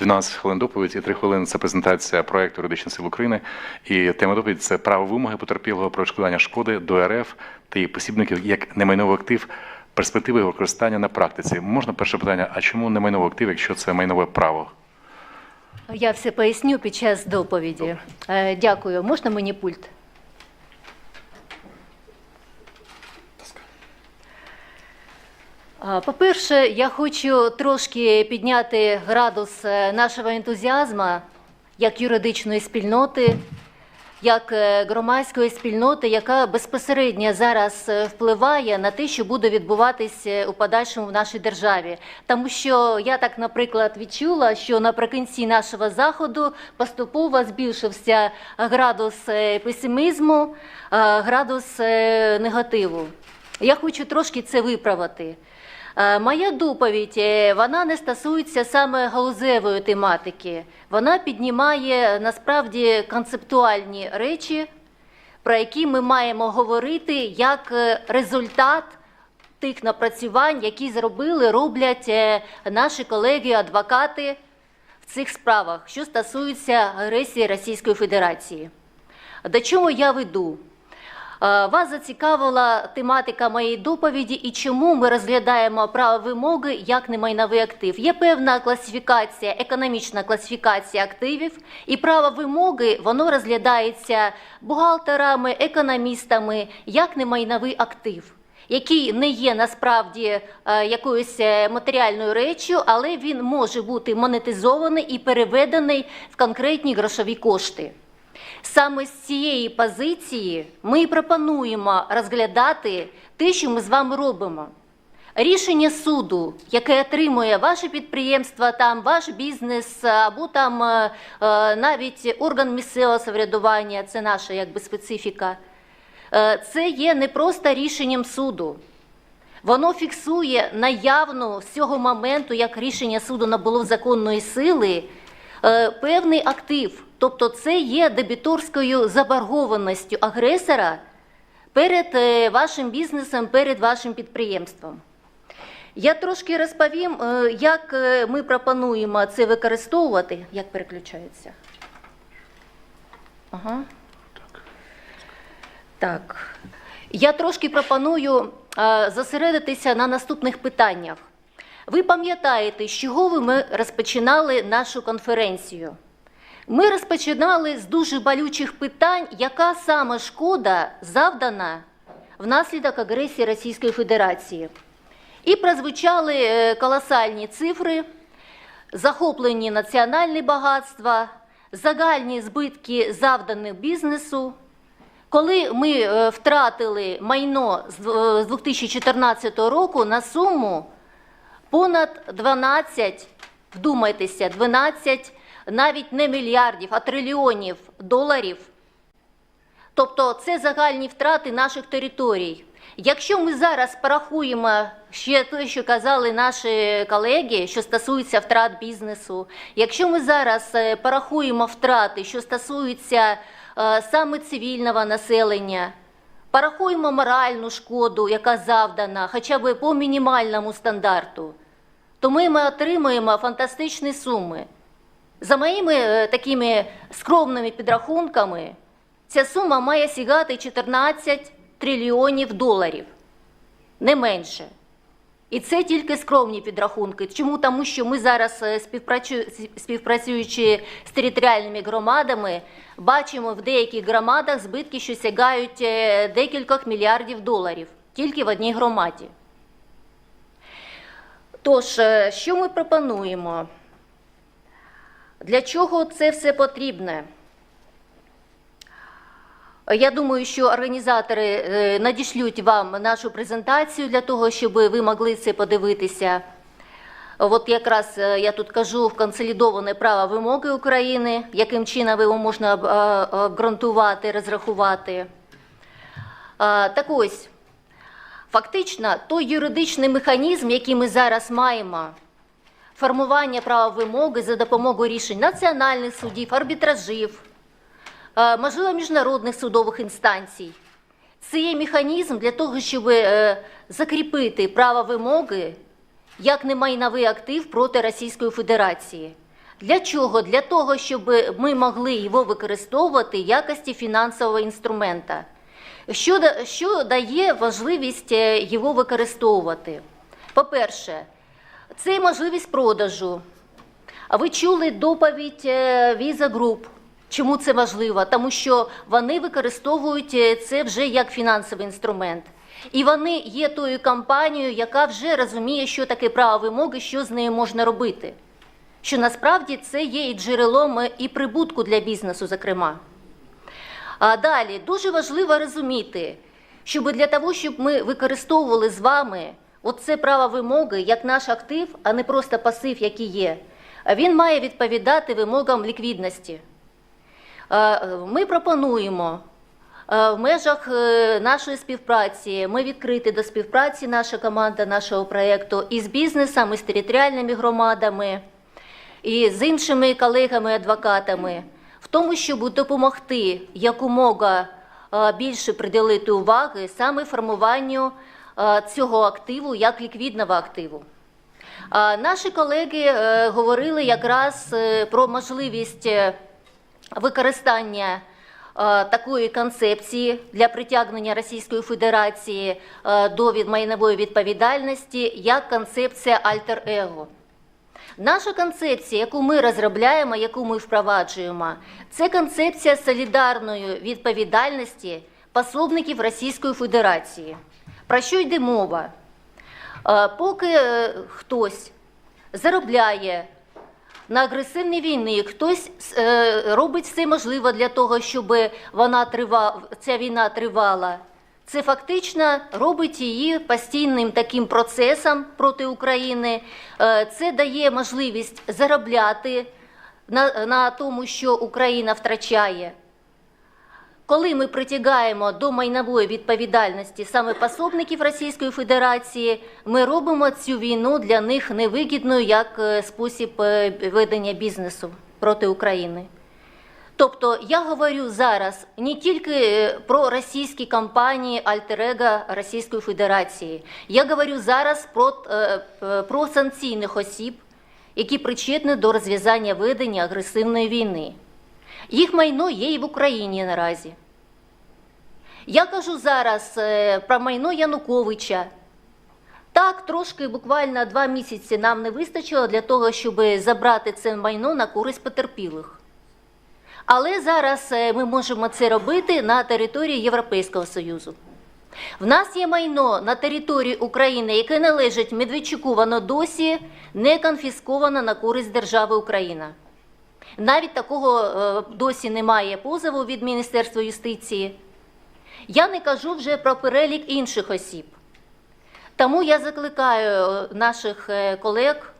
12 хвилин доповідь і 3 хвилини це презентація проекту юридичних сил України. І тема доповіді це право вимоги потерпілого про відшкодування шкоди до РФ та її посібників як немайновий актив, перспективи його використання на практиці. Можна перше питання: а чому немайновий актив, якщо це майнове право? Я все поясню під час доповіді. Е, Дякую. Можна мені пульт? По-перше, я хочу трошки підняти градус е, нашого ентузіазму як юридичної спільноти, як е, громадської спільноти, яка безпосередньо зараз е, впливає на те, що буде відбуватися у подальшому в нашій державі. Тому що я так, наприклад, відчула, що наприкінці нашого заходу поступово збільшився градус песимізму, градус негативу. Я хочу трошки це виправити. Е, Моя доповідь е, вона не стосується саме галузевої тематики. Вона піднімає насправді концептуальні речі, про які ми маємо говорити як е, результат тих напрацювань, які зробили, роблять е, наші колеги-адвокати в цих справах, що стосуються агресії Російської Федерації. До чого я веду? Е, Вас зацікавила тематика моєї доповіді і чому ми розглядаємо право вимоги як немайновий актив. Є певна класифікація, економічна класифікація активів, і право вимоги воно розглядається бухгалтерами, економістами як немайновий актив. Який не є насправді е, якоюсь е, матеріальною реччю, але він може бути монетизований і переведений в конкретні грошові кошти. Саме з цієї позиції ми і пропонуємо розглядати те, що ми з вами робимо. Рішення суду, яке отримує ваше підприємство, там ваш бізнес або там е, е, навіть орган місцевого самоврядування, це наша якби специфіка. е, Це є не просто рішенням суду. Воно фіксує наявну з цього моменту, як рішення суду набуло законної сили, е, певний актив. Тобто це є дебіторською заборгованістю агресора перед е, вашим бізнесом, перед вашим підприємством. Я трошки розповім, е, як е, ми пропонуємо це використовувати. Як переключається? Ага. Так. Я трошки пропоную е, зосередитися на наступних питаннях. Ви пам'ятаєте, з чого ми розпочинали нашу конференцію? Ми розпочинали з дуже болючих питань, яка саме шкода завдана внаслідок агресії Російської Федерації. І прозвучали е, колосальні цифри, захоплені національні багатства, загальні збитки завданих бізнесу. Коли ми е, втратили майно з дв- з 2014 року на суму понад 12, вдумайтеся, 12 навіть не мільярдів, а трильйонів доларів. Тобто це загальні втрати наших територій. Якщо ми зараз порахуємо ще те, що казали наші колеги, що стосується втрат бізнесу, якщо ми зараз е, порахуємо втрати, що стосуються е, саме цивільного населення, порахуємо моральну шкоду, яка завдана хоча б по мінімальному стандарту, то ми, ми отримуємо фантастичні суми. За моїми е, такими скромними підрахунками, ця сума має сягати 14 трильйонів доларів, не менше. І це тільки скромні підрахунки. Чому? Тому що ми зараз, е, співпрацюючи з територіальними громадами, бачимо в деяких громадах збитки, що сягають е, декількох мільярдів доларів тільки в одній громаді. Тож, е, що ми пропонуємо? Для чого це все потрібне? Я думаю, що організатори е, надішлють вам нашу презентацію для того, щоб ви могли це подивитися. От якраз е, я тут кажу в консолідоване право вимоги України, яким чином його можна е, обґрунтувати, розрахувати. Так ось, фактично, той юридичний механізм, який ми зараз маємо, формування права вимоги за допомогою рішень національних судів, арбітражів, можливо, міжнародних судових інстанцій. Це є механізм для того, щоб е, закріпити право вимоги як немайновий актив проти Російської Федерації. Для чого? Для того, щоб ми могли його використовувати в якості фінансового інструмента. Що, що дає важливість е, його використовувати? По-перше, це можливість продажу. А ви чули доповідь е, Visa Group. Чому це важливо? Тому що вони використовують е, це вже як фінансовий інструмент. І вони є тою компанією, яка вже розуміє, що таке право вимоги, що з нею можна робити. Що насправді це є і джерелом е, і прибутку для бізнесу, зокрема. А далі дуже важливо розуміти, щоб для того, щоб ми використовували з вами оце право вимоги як наш актив, а не просто пасив, який є, він має відповідати вимогам ліквідності. Е, Ми пропонуємо е, в межах е, нашої співпраці, ми відкриті до співпраці, наша команда нашого проєкту і з бізнесом, і з територіальними громадами і з іншими колегами-адвокатами в тому, щоб допомогти якомога більше приділити уваги саме формуванню цього активу як ліквідного активу. Наші колеги говорили якраз про можливість використання е, такої концепції для притягнення Російської Федерації е, до від- майнової відповідальності як концепція альтер-его. Наша концепція, яку ми розробляємо, яку ми впроваджуємо, це концепція солідарної відповідальності пособників Російської Федерації. Про що йде мова? Е, Поки хтось заробляє на агресивній війні, хтось е, робить все можливе для того, щоб вона тривала, ця війна тривала. Це фактично робить її постійним таким процесом проти України. Е, Це дає можливість заробляти на, на тому, що Україна втрачає. Коли ми притягаємо до майнової відповідальності саме пособників Російської Федерації, ми робимо цю війну для них невигідною як е, спосіб е, ведення бізнесу проти України. Тобто я говорю зараз не тільки е, про російські компанії Альтерега Російської Федерації. Я говорю зараз про, про санкційних осіб, які причетні до розв'язання ведення агресивної війни. Їх майно є і в Україні наразі. Я кажу зараз е, про майно Януковича. Так, трошки буквально два місяці нам не вистачило для того, щоб забрати це майно на користь потерпілих. Але зараз е, ми можемо це робити на території Європейського Союзу. В нас є майно на території України, яке належить Медведчуку, воно досі не конфісковано на користь держави Україна. Навіть такого е, досі немає позову від Міністерства юстиції. Я не кажу вже про перелік інших осіб. Тому я закликаю е, наших е, колег,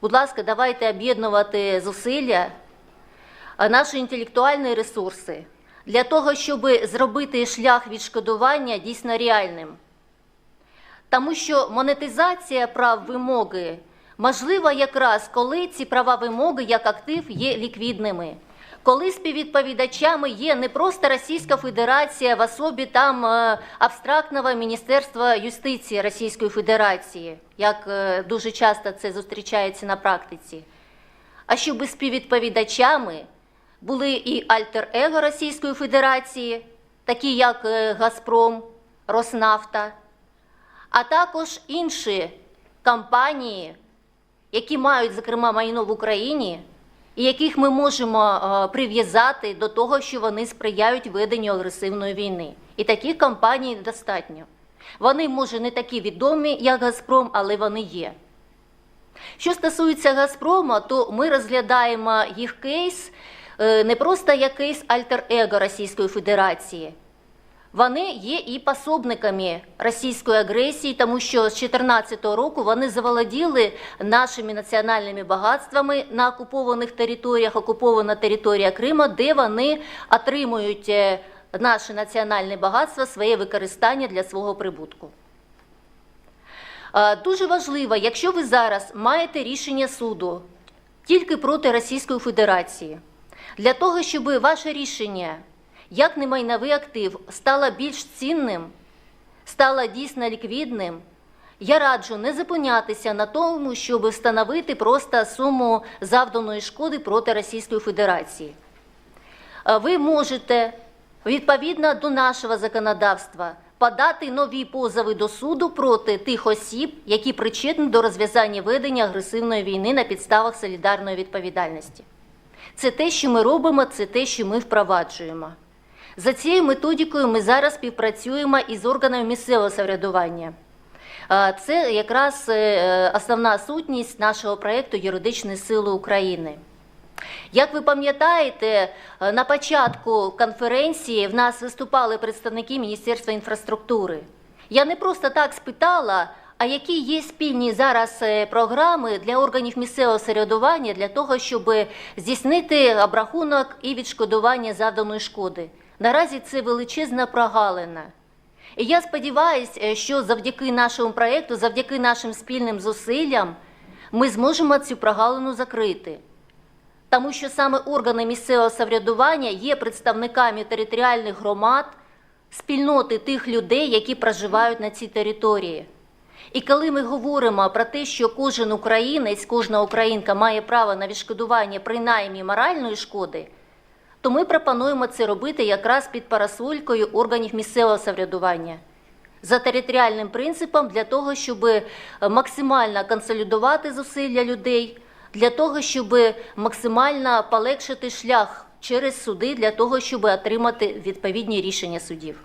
будь ласка, давайте об'єднувати зусилля, наші інтелектуальні ресурси для того, щоб зробити шлях відшкодування дійсно реальним. Тому що монетизація прав вимоги можлива якраз коли ці права вимоги як актив є ліквідними. Коли співвідповідачами є не просто Російська Федерація в особі там е, абстрактного Міністерства юстиції Російської Федерації, як е, дуже часто це зустрічається на практиці, а щоб співвідповідачами були і альтер-его Російської Федерації, такі як е, Газпром, Роснафта, а також інші компанії, які мають, зокрема, майно в Україні, і яких ми можемо е, прив'язати до того, що вони сприяють веденню агресивної війни. І таких компаній достатньо. Вони, може, не такі відомі, як Газпром, але вони є. Що стосується Газпрома, то ми розглядаємо їх кейс е, не просто як кейс альтер-его Російської Федерації. Вони є і пособниками російської агресії, тому що з 2014 року вони заволоділи нашими національними багатствами на окупованих територіях, окупована територія Криму, де вони отримують е, наше національне багатство, своє використання для свого прибутку. Дуже важливо, якщо ви зараз маєте рішення суду тільки проти Російської Федерації, для того, щоб ваше рішення як немайновий актив стало більш цінним, стало дійсно ліквідним, Я раджу не зупинятися на тому, щоб встановити просто суму завданої шкоди проти Російської Федерації. Ви можете, відповідно до нашого законодавства, подати нові позови до суду проти тих осіб, які причетні до розв'язання ведення агресивної війни на підставах солідарної відповідальності. Це те, що ми робимо, це те, що ми впроваджуємо. За цією методикою ми зараз співпрацюємо із органами місцевого самоврядування. Це якраз е, основна сутність нашого проєкту Юридичні сили України. Як ви пам'ятаєте, е, на початку конференції в нас виступали представники Міністерства інфраструктури. Я не просто так спитала, а які є спільні зараз е, програми для органів місцевого самоврядування для того, щоб здійснити обрахунок і відшкодування завданої шкоди. Наразі це величезна прогалина. І я сподіваюся, що завдяки нашому проєкту, завдяки нашим спільним зусиллям, ми зможемо цю прогалину закрити. Тому що саме органи місцевого самоврядування є представниками територіальних громад, спільноти тих людей, які проживають на цій території. І коли ми говоримо про те, що кожен українець, кожна українка має право на відшкодування принаймні моральної шкоди, то ми пропонуємо це робити якраз під парасолькою органів місцевого самоврядування за територіальним принципом для того, щоб максимально консолідувати зусилля людей, для того, щоб максимально полегшити шлях через суди для того, щоб отримати відповідні рішення судів.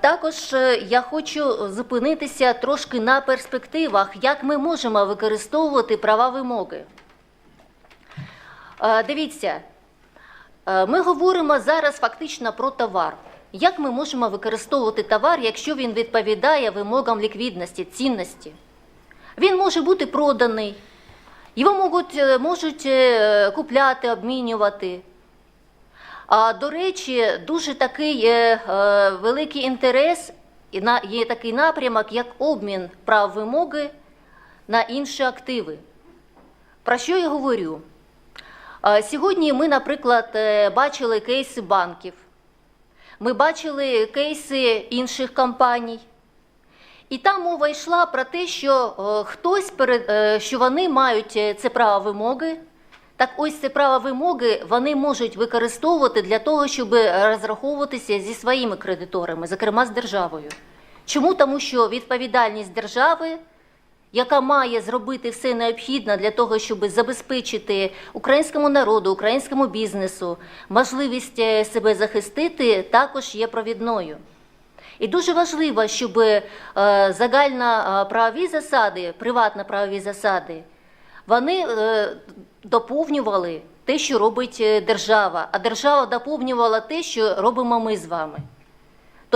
Також е, я хочу зупинитися трошки на перспективах, як ми можемо використовувати права вимоги. Е, Дивіться, е, ми говоримо зараз фактично про товар. Як ми можемо використовувати товар, якщо він відповідає вимогам ліквідності, цінності? Він може бути проданий, його можуть, е, можуть купляти, обмінювати. А до речі, дуже такий е, е, великий інтерес і на є такий напрямок, як обмін прав вимоги на інші активи. Про що я говорю? Сьогодні ми, наприклад, е, бачили кейси банків, ми бачили кейси інших компаній. І там мова йшла про те, що е, хтось перед е, що вони мають це право вимоги. Так ось це право вимоги вони можуть використовувати для того, щоб розраховуватися зі своїми кредиторами, зокрема з державою. Чому? Тому що відповідальність держави, яка має зробити все необхідне для того, щоб забезпечити українському народу, українському бізнесу можливість е, себе захистити, також є провідною. І дуже важливо, щоб е, загально е, правові засади, приватно правові засади, вони доповнювали те, що робить держава, а держава доповнювала те, що робимо ми з вами.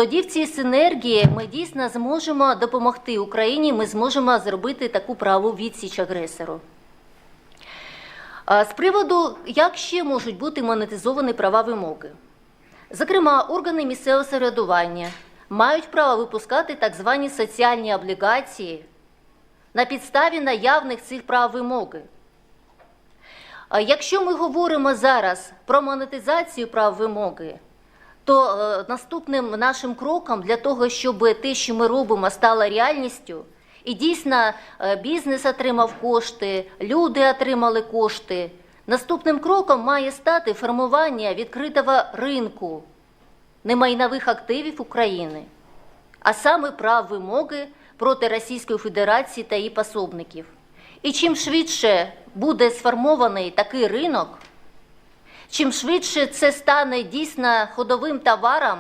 Тоді в цій синергії ми дійсно зможемо допомогти Україні, ми зможемо зробити таку праву відсіч агресору. З приводу, як ще можуть бути монетизовані права вимоги. Зокрема, органи місцевого самоврядування мають право випускати так звані соціальні облігації на підставі наявних цих прав вимоги. Якщо ми говоримо зараз про монетизацію прав вимоги, то е, наступним нашим кроком для того, щоб те, що ми робимо, стало реальністю, і дійсно е, бізнес отримав кошти, люди отримали кошти. Наступним кроком має стати формування відкритого ринку немайнових активів України, а саме прав вимоги проти Російської Федерації та її пособників. І чим швидше буде сформований такий ринок, чим швидше це стане дійсно ходовим товаром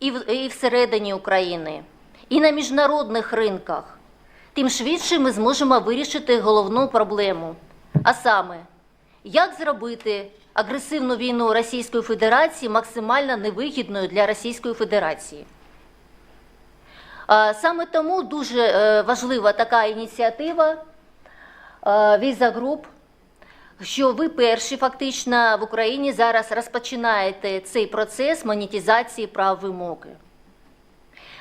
і, в, і всередині України, і на міжнародних ринках, тим швидше ми зможемо вирішити головну проблему. А саме, як зробити агресивну війну Російської Федерації максимально невигідною для Російської Федерації. Саме тому дуже е, важлива така ініціатива Віза Груп, що ви перші фактично в Україні зараз розпочинаєте цей процес монетизації прав вимоги.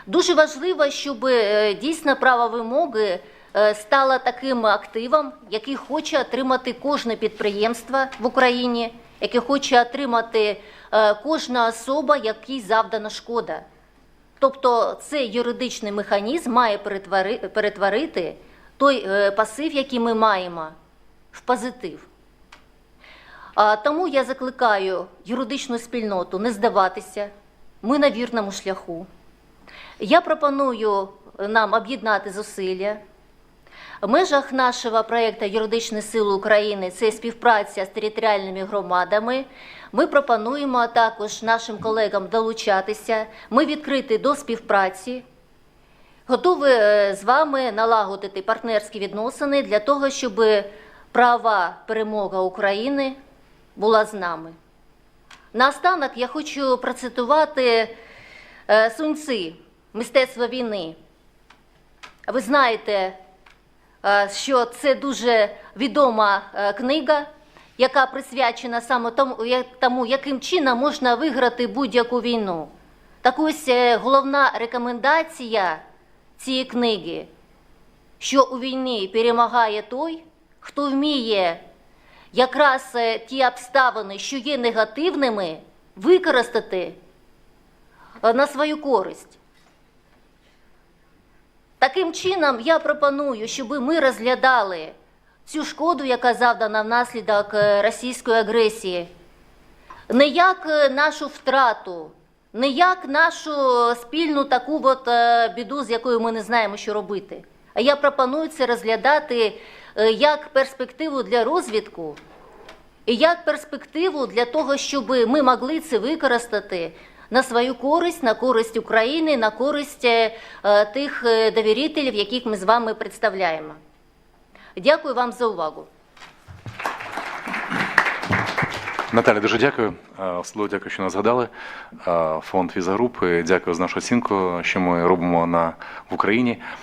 Дуже важливо, щоб е, дійсно право вимоги е, стало таким активом, який хоче отримати кожне підприємство в Україні, яке хоче отримати е, кожна особа, якій завдана шкода. Тобто цей юридичний механізм має перетворити той пасив, який ми маємо, в позитив. Тому я закликаю юридичну спільноту не здаватися. Ми на вірному шляху. Я пропоную нам об'єднати зусилля. В межах нашого проєкту Юридичні сили України це співпраця з територіальними громадами. Ми пропонуємо також нашим колегам долучатися. Ми відкриті до співпраці. Готові е, з вами налагодити партнерські відносини для того, щоб права перемога України була з нами. Наостанок я хочу процитувати е, Сунь «Мистецтво війни». Ви знаєте, е, що це дуже відома е, книга, яка присвячена саме тому, яким чином можна виграти будь-яку війну. Так ось головна рекомендація цієї книги, що у війні перемагає той, хто вміє якраз е, ті обставини, що є негативними, використати е, на свою користь. Таким чином, я пропоную, щоб ми розглядали цю шкоду, яка завдана внаслідок е, російської агресії, не як нашу втрату, не як нашу спільну таку от біду, з якою ми не знаємо, що робити. Я пропоную це розглядати е, як перспективу для розвитку і як перспективу для того, щоб ми могли це використати на свою користь, на користь України, на користь е, тих е, довірителів, яких ми з вами представляємо. Дякую вам за увагу. Наталя, дуже дякую. Особливо дякую, що нас згадали. Фонд Віза Груп. Дякую за нашу оцінку, що ми робимо на в Україні.